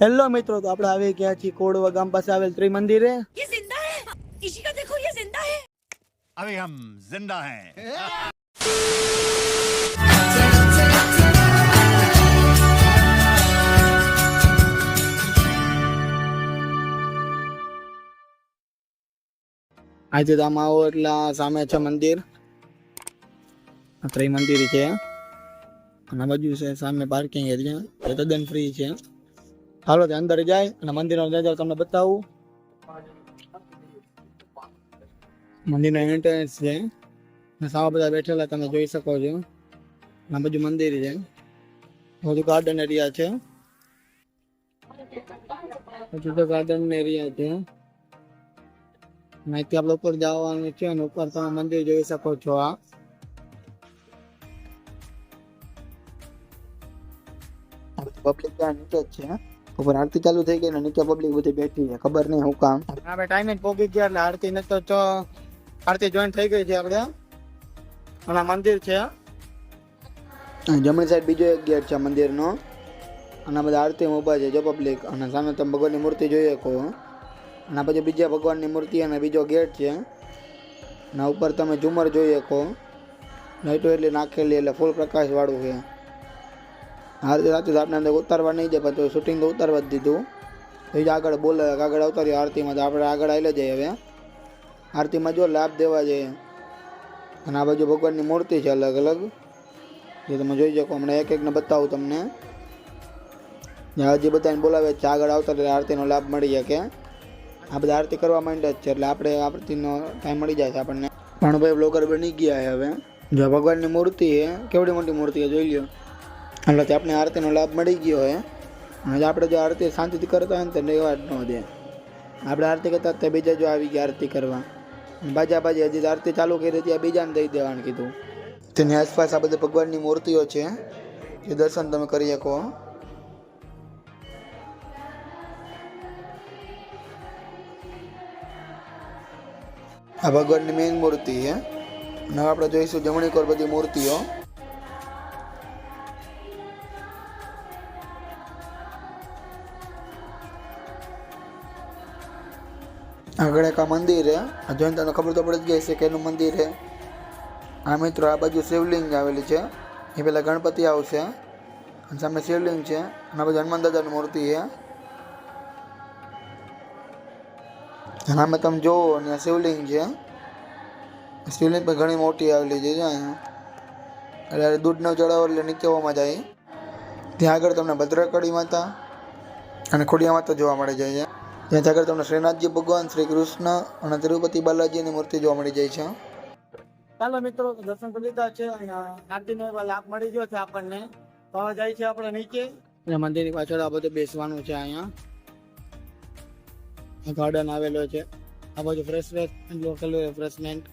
Hello મિત્રો તો આપણે આવી ગયા છીએ કોડવા ગામ પાસે આવેલ ત્રિમંદિર. હે યે જિંદા આજે તો આવો એટલે સામે છે મંદિર ત્રિમંદિર છે અને બાજુ છે સામે પાર્કિંગ એરિયા એ તદ્દન ફ્રી છે હાલો, તે અંદર જાય અને મંદિરનો નજારો તમને બતાવું. મંદિરનો એન્ટ્રન્સ છે. અને બધા બેઠેલા તમે જોઈ શકો છો. આ બધું મંદિર છે. બધું ગાર્ડન એરિયા છે. બધું તો ગાર્ડન એરિયા છે. અહીંથી આપણે ઉપર જવાનું છે અને ઉપર તમે મંદિર જોઈ શકો છો આ. પબ્લિક નીચે જ છે. ઉપર આરતી ચાલુ થઈ ગઈ ને નીચે પબ્લિક બધી બેઠી છે. ખબર નહીં હું કામ. આપણે ટાઈમે પહોંચી ગયા એટલે આરતી ને તો ચો આરતી જોઈન થઈ ગઈ છે આપણે. અને આ મંદિર છે જમણી સાઈડ બીજો એક ગેટ છે મંદિરનો. અને આ બધા આરતી ઊભા છે જો પબ્લિક અને સામે તમે ભગવાનની મૂર્તિ જોઈ શકો. અને આ પછી બીજા ભગવાનની મૂર્તિ અને બીજો ગેટ છે. અને ઉપર તમે ઝુમર જોઈ શકો. લાઈટો એટલી નાખેલી એટલે ફૂલ પ્રકાશ વાળું છે. હાલ રાતે આપણે અંદર ઉતારવા નહીં જાય પણ તો શૂટિંગ તો ઉતારવા જ દીધું. એ જ આગળ બોલે, આગળ ઉતારીએ આરતીમાં તો આપણે આગળ આવેલા જઈએ હવે. આરતીમાં જો લાભ દેવા જઈએ. અને આ બાજુ ભગવાનની મૂર્તિ છે અલગ અલગ. જે તમે જોઈ શકો, હમણાં એક એકને બતાવું તમને. હજી બધાને બોલાવે છે, આગળ આવતા એટલે આરતીનો લાભ મળી શકે. આ બધા આરતી કરવા માંડ્યા જ છે, એટલે આપણે આરતીનો ટાઈમ મળી જાય છે આપણને. ભાણુભાઈ બ્લોગર બની ગયા હવે. જો ભગવાનની મૂર્તિ છે, કેવડી મોટી મૂર્તિ છે, જોઈ લ્યો. એટલે તે આપણે આરતીનો લાભ મળી ગયો હે, અને આપણે જો આરતી શાંતિથી કરતા હોય ને તો રેવા જ ન દે. આપણે આરતી કરતા તે બીજા જો આવી ગયા આરતી કરવા. બાજા બાજી હજી આરતી ચાલુ કરી ત્યાં બીજાને દઈ દેવાનું કીધું. તેની આસપાસ આ બધી ભગવાનની મૂર્તિઓ છે. એ દર્શન તમે કરી શકો. આ ભગવાનની મેઇન મૂર્તિ છે અને આપણે જોઈશું જમણી કોર બધી મૂર્તિઓ. આગળ એક આ મંદિર છે આ જોઈને તમને ખબર તો પડી જ ગઈ છે કે એનું મંદિર છે આ મિત્રો આ બાજુ શિવલિંગ આવેલી છે. એ પેલા ગણપતિ આવશે. અને સામે શિવલિંગ છે. અને બાજુ હનુમાન દાદાની મૂર્તિ છે અને આમે તમે જોવો અને શિવલિંગ છે. શિવલિંગ પણ ઘણી મોટી આવેલી છે એટલે દૂધ ન ચડાવો એટલે નીચેવામાં જાય. ત્યાં આગળ તમને ભદ્રકાળી માતા અને ખોડિયા માતા જોવા મળે જાય છે ત્યાં આગળ તમને શ્રીનાથજી ભગવાન શ્રી કૃષ્ણ અને તિરુપતિ બાલાજીની મૂર્તિ જોવા મળી જાય છે. ચાલો મિત્રો, દર્શન કરી લીધા છે અને આરતીનો લાભ મળી ગયો છે આપણને. તો જાય છે આપણે નીચે. મંદિરની પાછળ આ બધું બેસવાનું છે અહીંયા. ગાર્ડન આવેલો છે. આ બાજુ ફ્રેશ લોકલ રિફ્રેશમેન્ટ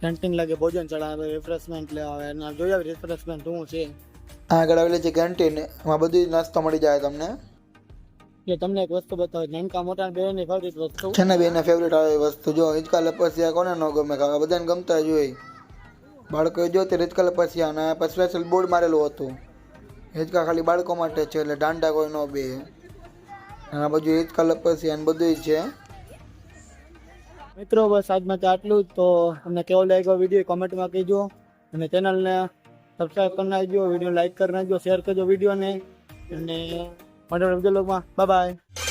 કેન્ટીન લાગે, ભોજન ચડાવે રિફ્રેશમેન્ટ લેવા આવે. અને આવે રિફ્રેશમેન્ટ શું છે. આગળ આવેલી છે કેન્ટીન એમાં બધી નાસ્તો મળી જાય તમને. કે તમને એક વસ્તુ બતાવો નાનકા મોટા બેની ફેવરિટ વસ્તુ? છે ને બેને ફેવરિટ આવે વસ્તુ. જો હિંચકા લપસિયા કોને ન ગમે? ખાવા બધાને ગમતા જ હોય. બાળકોએ જો તે હિંચકા લપસિયા અને સ્પેશિયલ બોર્ડ મારેલું હતું. હિંચકા ખાલી બાળકો માટે છે એટલે દાંડા કોઈ ન બે. અને આ બધું હિંચકા લપસિયા ને બધું છે. મિત્રો બસ આજ માટે આટલું જ. તો તમને કેવો લાગ્યો વીડિયો? કોમેન્ટમાં કહેજો. અને ચેનલને સબસ્ક્રાઈબ કરી નાખજો, વીડિયો લાઈક કરી નાખજો શેર કરજો વિડીયોને. અને મળે બીજા લોકોમાં બાય